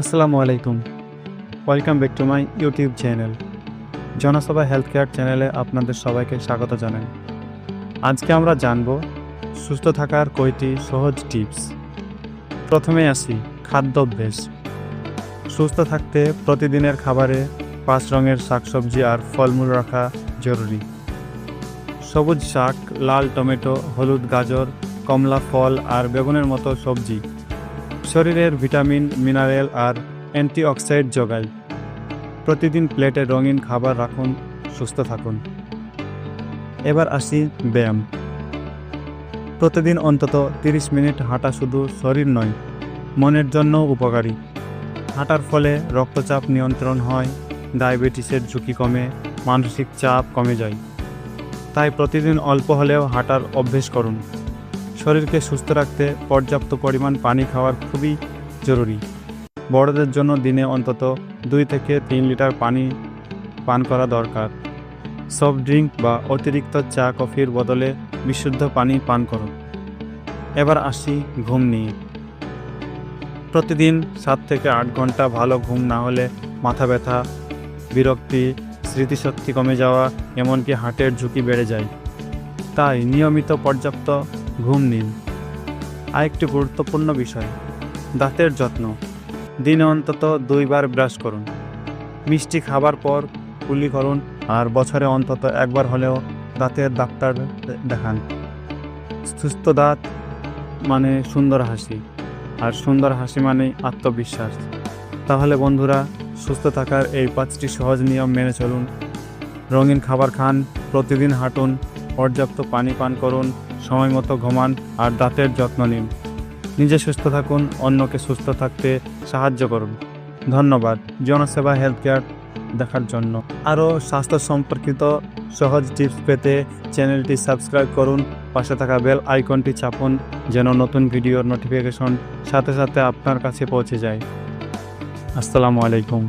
আসসালামু আলাইকুম। Welcome back to my YouTube channel জনসভা হেলথ কেয়ার চ্যানেলে আপনাদের সবাইকে স্বাগত জানাই। আজকে আমরা জানব সুস্থ থাকার কয়টি সহজ টিপস। প্রথমে আসি খাদ্যাভ্যাস। সুস্থ থাকতে প্রতিদিনের খাবারে পাঁচ রঙের শাকসবজি আর ফলমূল রাখা জরুরি। সবুজ শাক, লাল টমেটো, হলুদ গাজর, কমলা ফল আর বেগুনের মতো সবজি শরীরের ভিটামিন, মিনারেল আর অ্যান্টিঅক্সিডেন্ট যোগায়। প্রতিদিন প্লেটে রঙিন খাবার রাখুন, সুস্থ থাকুন। এবার আসি ব্যায়াম। প্রতিদিন অন্তত তিরিশ মিনিট হাঁটা শুধু শরীর নয়, মনের জন্য উপকারী। হাঁটার ফলে রক্তচাপ নিয়ন্ত্রণ হয়, ডায়াবেটিসের ঝুঁকি কমে, মানসিক চাপ কমে যায়। তাই প্রতিদিন অল্প হলেও হাঁটার অভ্যেস করুন। শরীরকে সুস্থ রাখতে পর্যাপ্ত পরিমাণ পানি খাওয়ার খুবই জরুরি। বড়দের জন্য দিনে অন্তত দুই থেকে তিন লিটার পানি পান করা দরকার। সফট ড্রিঙ্ক বা অতিরিক্ত চা, কফির বদলে বিশুদ্ধ পানি পান করুন। এবার আসি ঘুম নিয়ে। প্রতিদিন সাত থেকে আট ঘণ্টা ভালো ঘুম না হলে মাথা ব্যথা, বিরক্তি, স্মৃতিশক্তি কমে যাওয়া, এমনকি হার্টের ঝুঁকি বেড়ে যায়। তাই নিয়মিত পর্যাপ্ত ঘুম নিন। আরেকটি গুরুত্বপূর্ণ বিষয়, দাঁতের যত্ন। দিনে অন্তত দুইবার ব্রাশ করুন। মিষ্টি খাবার পর কুলি করুন আর বছরে অন্তত একবার হলেও দাঁতের ডাক্তার দেখান। সুস্থ দাঁত মানে সুন্দর হাসি, আর সুন্দর হাসি মানে আত্মবিশ্বাস। তাহলে বন্ধুরা, সুস্থ থাকার এই পাঁচটি সহজ নিয়ম মেনে চলুন। রঙিন খাবার খান, প্রতিদিন হাঁটুন, পর্যাপ্ত পানি পান করুন সময় মতো ঘুমান আর দাঁতের যত্ন নিন। নিজে সুস্থ থাকুন, অন্যকে সুস্থ থাকতে সাহায্য করুন। ধন্যবাদ, জনসেবা হেলথ কেয়ার দেখার জন্য। আরও স্বাস্থ্য সম্পর্কিত সহজ টিপস পেতে চ্যানেলটি সাবস্ক্রাইব করুন, পাশে থাকা বেল আইকনটি চাপুন, যেন নতুন ভিডিওর নোটিফিকেশন সাথে সাথে আপনার কাছে পৌঁছে যায়। আসসালামু আলাইকুম।